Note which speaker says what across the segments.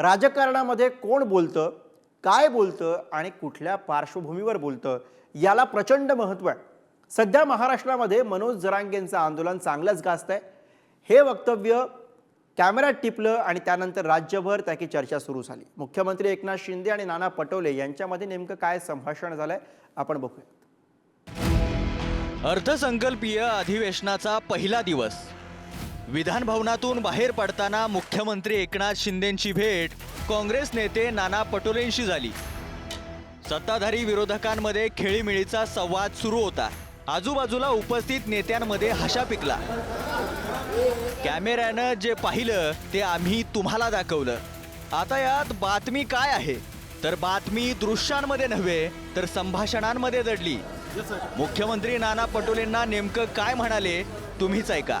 Speaker 1: राजकारणामध्ये कोण बोलतं काय बोलतं आणि कुठल्या पार्श्वभूमीवर बोलतं याला प्रचंड महत्त्व आहे. सध्या महाराष्ट्रामध्ये मनोज जरांगेंचं आंदोलन चांगलंच गाजत आहे हे वक्तव्य कॅमेऱ्यात टिपलं आणि त्यानंतर राज्यभर त्याची चर्चा सुरू झाली. मुख्यमंत्री एकनाथ शिंदे आणि नाना पटोले यांच्यामध्ये नेमकं काय संभाषण झालंय आपण बघूया
Speaker 2: अर्थसंकल्पीय अधिवेशनाचा पहिला दिवस. विधानभवनातून बाहेर पडताना मुख्यमंत्री एकनाथ शिंदेंची भेट काँग्रेस नेते नाना पटोलेंशी झाली. सत्ताधारी विरोधकांमध्ये खेळीमेळीचा संवाद सुरू होता. आजूबाजूला उपस्थित नेत्यांमध्ये हशा पिकला. कॅमेऱ्यानं जे पाहिलं ते आम्ही तुम्हाला दाखवलं. आता यात बातमी काय आहे? तर बातमी दृश्यांमध्ये नव्हे तर संभाषणांमध्ये दडली. मुख्यमंत्री नाना पटोलेंना नेमकं काय म्हणाले तुम्हीच ऐका.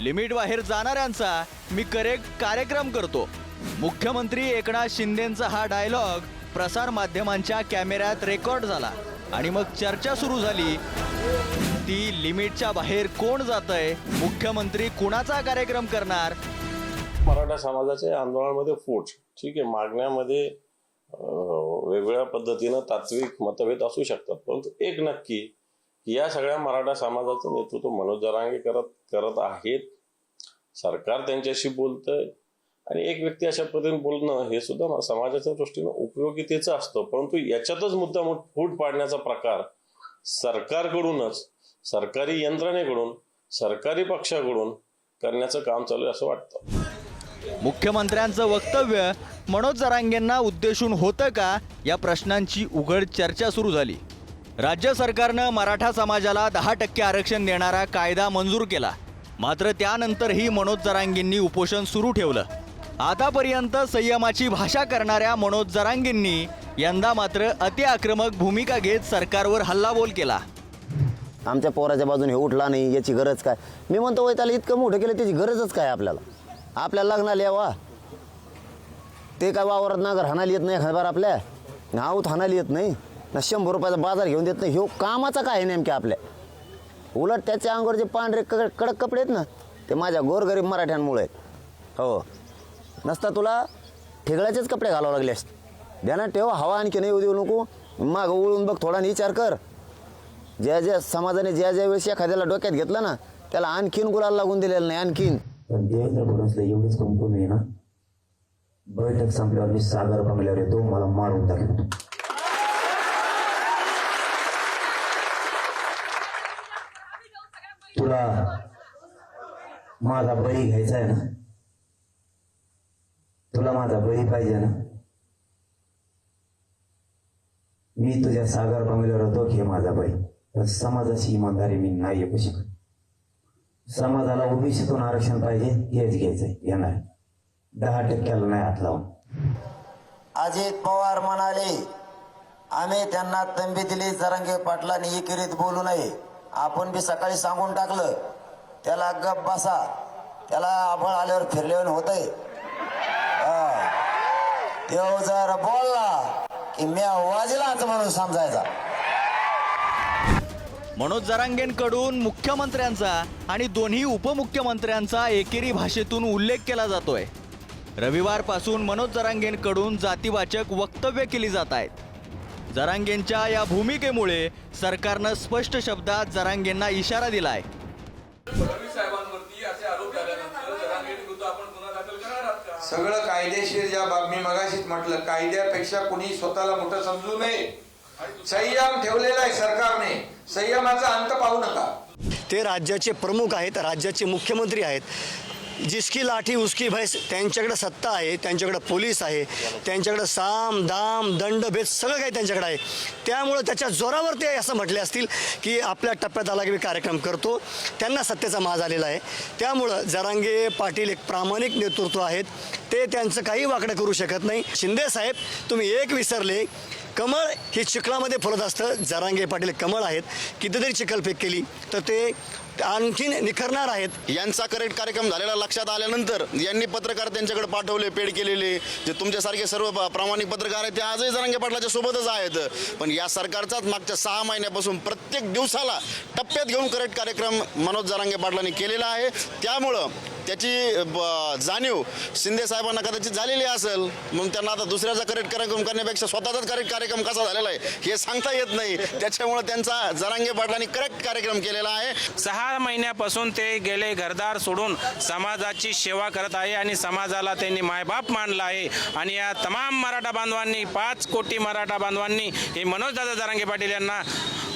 Speaker 2: लिमिट बाहेर जाणाऱ्यांचा मी करेक्ट कार्यक्रम करतो. मुख्यमंत्री एकनाथ शिंदेचा हा डायलॉग प्रसार माध्यमांच्या कॅमेऱ्यात रेकॉर्ड झाला आणि मग चर्चा सुरू झाली. ती लिमिटच्या बाहेर कोण जातंय मुख्यमंत्री कुणाचा कार्यक्रम करणार?
Speaker 3: मराठा समाजाच्या आंदोलनामध्ये फूट ठीक आहे मागण्यामध्ये हो, वेगवेगळ्या पद्धतीनं तात्विक मतभेद असू शकतात. परंतु एक नक्की की या सगळ्या मराठा समाजाचं नेतृत्व मनोज जरांगे करत करत आहेत. सरकार त्यांच्याशी बोलतंय. आणि एक व्यक्ती अशा पद्धतीने बोलणं हे सुद्धा समाजाच्या दृष्टीनं उपयोगितेचं असतं. परंतु याच्यातच मुद्दा फूट पाडण्याचा प्रकार सरकारकडूनच सरकारी यंत्रणेकडून सरकारी पक्षाकडून करण्याचं काम चालू आहे असं वाटतं.
Speaker 2: मुख्यमंत्र्यांचं वक्तव्य मनोज जरांगेंना उद्देशून होतं का या प्रश्नांची उघड चर्चा सुरू झाली. राज्य सरकारनं मराठा समाजाला दहा टक्के आरक्षण देणारा कायदा मंजूर केला. मात्र त्यानंतरही मनोज जरांगेंनी उपोषण सुरू ठेवलं. आतापर्यंत संयमाची भाषा करणाऱ्या मनोज जरांगेंनी यंदा मात्र अतिआक्रमक भूमिका घेत सरकारवर हल्लाबोल केला.
Speaker 4: आमच्या पोराच्या बाजूने हे उठला नाही याची गरज काय? मी म्हणतो त्याला इतकं मोठं केलं त्याची गरजच काय आपल्याला? आपल्या लग्नाला यावा. ते काय वावरात नागर हाणायला येत नाही एखाद्या आपल्या. नाऊत हाणायला येत नाही. ना शंभर रुपयाचा बाजार घेऊन देत नाही. ह्यो कामाचा काय आहे नेमक्या आपल्या? उलट त्याच्या अंगावर जे पांढरे क कडक कपडे आहेत ना ते माझ्या गोरगरीब मराठ्यांमुळे आहेत. हो. नसता तुला ठेगळ्याचेच कपडे घालावं लागले असते. ध्यानात ठेव हवा आणखी नाही येऊ देऊ नको. मागं उळून बघ थोडा विचार कर. ज्या ज्या समाजाने ज्या ज्या वेळेस एखाद्याला डोक्यात घेतलं ना त्याला आणखीन गुलाल लागून दिलेलं नाही आणखीन.
Speaker 5: पण देवेंद्र फडणवीसला एवढीच कमकून आहे ना. बैठक संपल्यावर मी सागर बंगल्यावर येतो मला मारून टाकेल तुला माझा बळी घ्यायचा आहे ना? तुला माझा बळी पाहिजे ना? मी तुझ्या सागर बंगल्यावर होतो घे माझा बळी. तर समाजाची इमानदारी मी नाही येऊ शकत समाजाला ओबीसीतून आरक्षण पाहिजे हेच घ्यायचंय घेणार दहा टक्क्याला नाही हात लावून.
Speaker 4: अजित पवार म्हणाले आम्ही त्यांना तंबी दिली जरांगे पाटलांनी एकेरीत बोलू नये. आपण बी सकाळी सांगून टाकलं त्याला गप बसा. त्याला आपण आल्यावर फिरल्यावर होतय. तो जर बोलला की मी वाजलाच म्हणून समजायचा.
Speaker 2: मनोज जरांगेंकडून मुख्यमंत्र्यांचा आणि दोन्ही उपमुख्यमंत्र्यांचा एकेरी भाषेतून उल्लेख केला जातोय. रविवारपासून मनोज जरांगेंकडून जातीवाचक वक्तव्य केली जात आहेत. जरांगेंच्या या भूमिकेमुळे सरकारनं स्पष्ट शब्दात जरांगेंना इशारा दिलाय.
Speaker 6: फडणवीस साहेबांवरती असे आरोप झाल्यानंतर जरांगे विरुद्ध आपण गुन्हा दाखल करणार आहात का?
Speaker 7: सगळं कायदेशीर ज्या बाब मी मगाशीच म्हटलं कायद्यापेक्षा कुणी स्वतःला मोठं समजू नये. संयम ठेवलेला आहे सरकारने. संयमाचा अंत पाहू नका.
Speaker 8: ते राज्याचे प्रमुख आहेत राज्याचे मुख्यमंत्री आहेत. जिसकी लाठी उसकी भैस त्यांच्याकडे सत्ता आहे त्यांच्याकडे पोलीस आहे त्यांच्याकडे साम दाम दंड भेद सगळं काही त्यांच्याकडे आहे. त्यामुळं त्याच्या जोरावर ते असं म्हटले असतील की आपल्या टप्प्यात आला की मी कार्यक्रम करतो. त्यांना सत्तेचा माज आलेला आहे. त्यामुळं जरांगे पाटील एक प्रामाणिक नेतृत्व आहेत. ते त्यांचं काही वाकडं करू शकत नाही. शिंदे साहेब तुम्ही एक विसरले. कमळ हे चिखलामध्ये फुलत असतं. जरांगे पाटील कमळ आहेत. कितीतरी चिखलफेक केली. तर ते आणखीन निखरणार आहेत.
Speaker 9: यांचा करेक्ट कार्यक्रम झालेला लक्षात आल्यानंतर यांनी पत्रकार त्यांच्याकडे पाठवले पेड केलेले. जे तुमच्यासारखे सर्व प- प्रामाणिक पत्रकार आहेत ते आजही जरांगे पाटलाच्या सोबतच आहेत. पण या सरकारचाच मागच्या सहा महिन्यापासून प्रत्येक दिवसाला टप्प्यात घेऊन करेक्ट कार्यक्रम मनोज जरांगे पाटलांनी केलेला आहे. त्यामुळं त्याची ब- जाणीव शिंदे साहेबांना कदाचित झालेली असेल. म्हणून त्यांना आता दुसऱ्याचा करेक्ट कार्यक्रम करण्यापेक्षा स्वतःचाच करेक्ट कार्यक्रम कसा झालेला आहे हे सांगता येत नाही. त्याच्यामुळं त्यांचा जरांगे पाटलांनी करेक्ट कार्यक्रम केलेला आहे.
Speaker 10: सहा महिन्यापासून ते गेले घरदार सोडून समाजाची सेवा करत आहे आणि समाजाला त्यांनी मायबाप मानला आहे. आणि या तमाम मराठा बांधवांनी पाच कोटी मराठा बांधवांनी हे मनोजदादा जारंगे पाटील यांना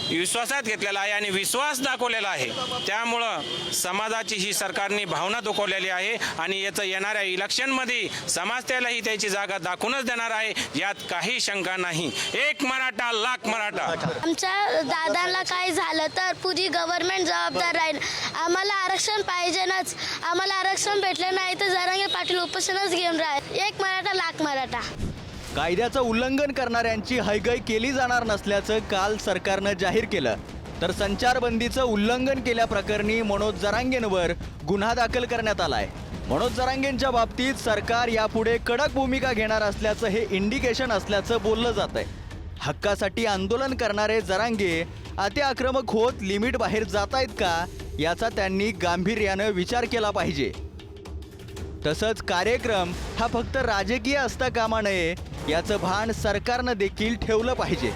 Speaker 10: विश्वासात घेतलेला आहे आणि विश्वास दाखवलेला आहे. त्यामुळं समाजाची ही सरकारने भावना दुखवलेली आहे आणि याचं येणाऱ्या इलेक्शनमध्ये समाज त्यालाही त्याची जागा दाखवूनच देणार आहे. यात काही शंका नाही. एक मराठा लाख मराठा.
Speaker 11: आमच्या दादाला काय झालं तर पुरी गव्हर्नमेंट जबाबदार राहील. आम्हाला आरक्षण पाहिजेनच. आम्हाला आरक्षण भेटलं नाही तर जरांगे पाटील उपोषणच घेऊन राहील. एक मराठा लाख मराठा.
Speaker 2: कायद्याचं उल्लंघन करणाऱ्यांची हैगय केली जाणार नसल्याचं काल सरकारनं जाहीर केलं. तर संचारबंदीचं उल्लंघन केल्याप्रकरणी मनोज जरांगेंवर गुन्हा दाखल करण्यात आलाय. मनोज जरांगेंच्या बाबतीत सरकार यापुढे कडक भूमिका घेणार असल्याचं हे इंडिकेशन असल्याचं बोललं जात आहे हक्कासाठी आंदोलन करणारे जरांगे अति आक्रमक होत लिमिट बाहेर जात आहेत का याचा त्यांनी गांभीर्यानं विचार केला पाहिजे. तसंच कार्यक्रम हा फक्त राजकीय असता कामा नये याचं भान सरकारनं देखील ठेवलं पाहिजे.